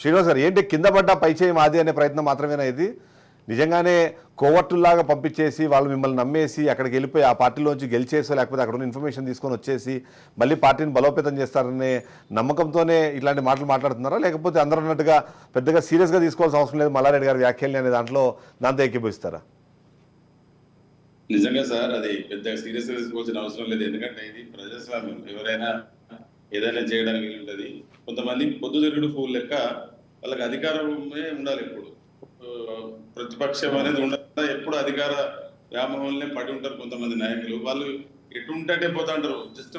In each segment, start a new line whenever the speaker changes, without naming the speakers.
శ్రీనివాస్ గారు ఏంటి కింద పడ్డ పైచేయి మాది అనే ప్రయత్నం మాత్రమేనా ఇది? నిజంగానే కోవట్టుల్లాగా పంపించేసి వాళ్ళు మిమ్మల్ని నమ్మేసి అక్కడికి వెళ్ళిపోయి ఆ పార్టీలోంచి గెలిచేసో లేకపోతే అక్కడ ఉన్న ఇన్ఫర్మేషన్ తీసుకొని వచ్చేసి మళ్ళీ పార్టీని బలోపేతం చేస్తారనే నమ్మకంతోనే ఇట్లాంటి మాటలు మాట్లాడుతున్నారా? లేకపోతే అందరూ అన్నట్టుగా పెద్దగా సీరియస్గా తీసుకోవాల్సిన అవసరం లేదు మల్లారెడ్డి గారి వ్యాఖ్యల్ని అనే దాంట్లో దాంతో ఎక్కిపోయిస్తారా
నిజంగా సార్ అది పెద్దగా సీరియస్గా తీసుకోవాల్సిన అవసరం లేదు. ఎందుకంటే ఇది ప్రజాస్వామ్యం. ఎవరైనా ఏదైనా చేయడానికి ఉంటుంది కొంతమంది పొద్దుతిరుగుడు ఫూల్ లెక్క వాళ్ళకి అధికారమే ఉండాలి ఎప్పుడు ప్రతిపక్షం అనేది ఉండాలి ఎప్పుడు అధికార వ్యామోహంలో పడి ఉంటారు కొంతమంది నాయకులు. వాళ్ళు ఎటు ఉంటే పోతా ఉంటారు. జస్ట్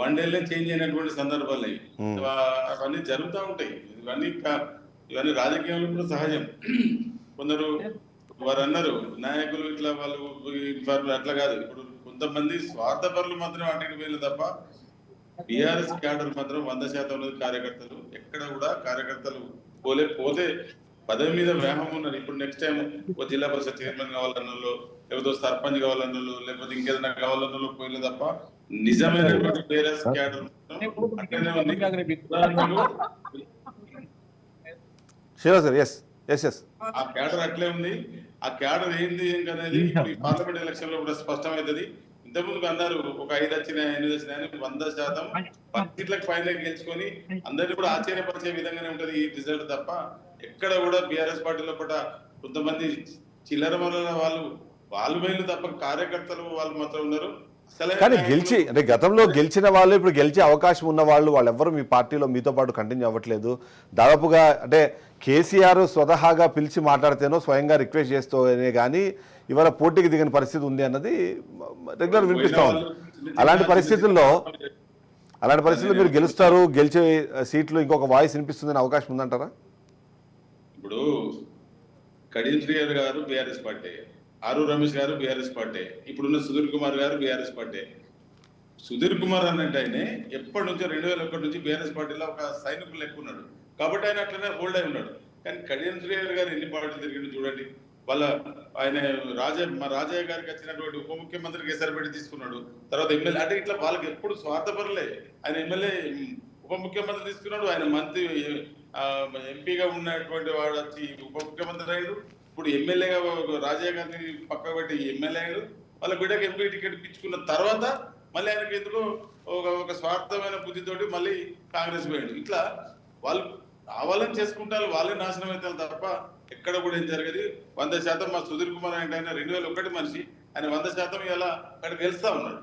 వన్ డేలే చేంజ్ అయినటువంటి సందర్భాలు. అవన్నీ జరుగుతూ ఉంటాయి. ఇవన్నీ ఇవన్నీ రాజకీయంలో కూడా సహజం. కొందరు వారు అన్నారు నాయకులు ఇట్లా వాళ్ళు వాళ్ళు అట్లా కాదు. ఇప్పుడు కొంతమంది స్వార్థపరులు మాత్రం అటు వేలు తప్ప బీఆర్ఎస్ క్యాడర్ మాత్రం వంద శాతం కార్యకర్తలు ఎక్కడ కూడా కార్యకర్తలు పోలే పోతే పదవి మీద వ్యాహం ఉన్నారు ఇప్పుడు నెక్స్ట్ టైం ఓ జిల్లా పరిషత్ చైర్మన్ కావాలన్నలో లేకపోతే సర్పంచ్ కావాలన్నలో లేకపోతే ఇంకేదైనా కావాలన్నలో పోయిన తప్ప నిజమైనటువంటి బీఆర్ఎస్ క్యాడర్ అట్లనే ఉంది.
ఎస్ ఎస్ ఎస్
ఆ క్యాడర్ అట్లే ఉంది. ఆ క్యాడర్ ఏంది ఏంటి అనేది పార్లమెంట్ ఎలక్షన్లో కూడా స్పష్టమవుతుంది. ఇంతకుముందు అన్నారు ఒక ఐదు వచ్చినాయి ఎనిమిది వచ్చినాయి అని వంద శాతం పత్తిట్లకు పైన గెలుచుకొని అందరినీ కూడా ఆశ్చర్యపరిచే విధంగానే ఉంటది ఈ రిజల్ట్ తప్ప. ఎక్కడ కూడా బీఆర్ఎస్ పార్టీలో కూడా కొంతమంది చిల్లర వాళ్ళు వాళ్ళు వేలు తప్ప కార్యకర్తలు వాళ్ళు మాత్రం ఉన్నారు.
కానీ గెలిచి అంటే గతంలో గెలిచిన వాళ్ళు ఇప్పుడు గెలిచే అవకాశం ఉన్న వాళ్ళు వాళ్ళెవ్వరూ మీ పార్టీలో మీతో పాటు కంటిన్యూ అవ్వట్లేదు. దాదాపుగా అంటే కేసీఆర్ స్వతహాగా పిలిచి మాట్లాడితేనో స్వయంగా రిక్వెస్ట్ చేస్తూనే కానీ ఇవాళ పోటీకి దిగిన పరిస్థితి ఉంది అన్నది రెగ్యులర్ వినిపిస్తా ఉంది. అలాంటి పరిస్థితుల్లో అలాంటి పరిస్థితుల్లో మీరు గెలుస్తారు గెలిచే సీట్లు ఇంకొక వాయిస్ వినిపిస్తుందనే అవకాశం ఉందంటారా?
ఇప్పుడు కడియం గారు బీఆర్ఎస్ పార్టీ ఆరు రమేష్ గారు బీఆర్ఎస్ పార్టీ. ఇప్పుడున్న సుధీర్ కుమార్ గారు బీఆర్ఎస్ పార్టీ. సుధీర్ కుమార్ అన్నట్టు ఆయన ఎప్పటి నుంచో రెండు వేల ఒకటి నుంచి బీఆర్ఎస్ పార్టీలో ఒక సైనికులు లెక్క ఉన్నాడు. కాబట్టి ఆయన అట్లనే హోల్డ్ అయి ఉన్నాడు. కానీ కళ్యాణ్ శ్రీహర్ గారు ఎన్ని పార్టీలు తిరిగిండు చూడండి. వాళ్ళ ఆయన రాజా మా రాజయ్య గారికి వచ్చినటువంటి ఉప ముఖ్యమంత్రి కేసరిపెట్టి తీసుకున్నాడు. తర్వాత ఎమ్మెల్యే అంటే ఇట్లా వాళ్ళకి ఎప్పుడు స్వార్థపరలే. ఆయన ఎమ్మెల్యే ఉప ముఖ్యమంత్రి తీసుకున్నాడు. ఆయన మంత్రి ఎంపీగా ఉన్నటువంటి వాడు వచ్చి ఉప ముఖ్యమంత్రి అయ్యాడు. ఇప్పుడు ఎమ్మెల్యేగా రాజీవ్ గాంధీ పక్క పెట్టి ఎమ్మెల్యే వాళ్ళ బిడ్డకు ఎంపీ టికెట్ ఇప్పించుకున్న తర్వాత మళ్ళీ ఆయనకి ఎందుకు ఒక ఒక స్వార్థమైన బుద్ధితోటి మళ్ళీ కాంగ్రెస్ పోయాడు. ఇట్లా వాళ్ళు కావాలని చేసుకుంటారు వాళ్ళే నాశనం అవుతారు తప్ప ఎక్కడ కూడా ఏం జరగదు. వంద శాతం మా సుధీర్ కుమార్ అంటే ఆయన రెండు వేల ఒకటి మనిషి. ఆయన వంద శాతం ఇలా అక్కడ గెలుస్తా ఉన్నాడు.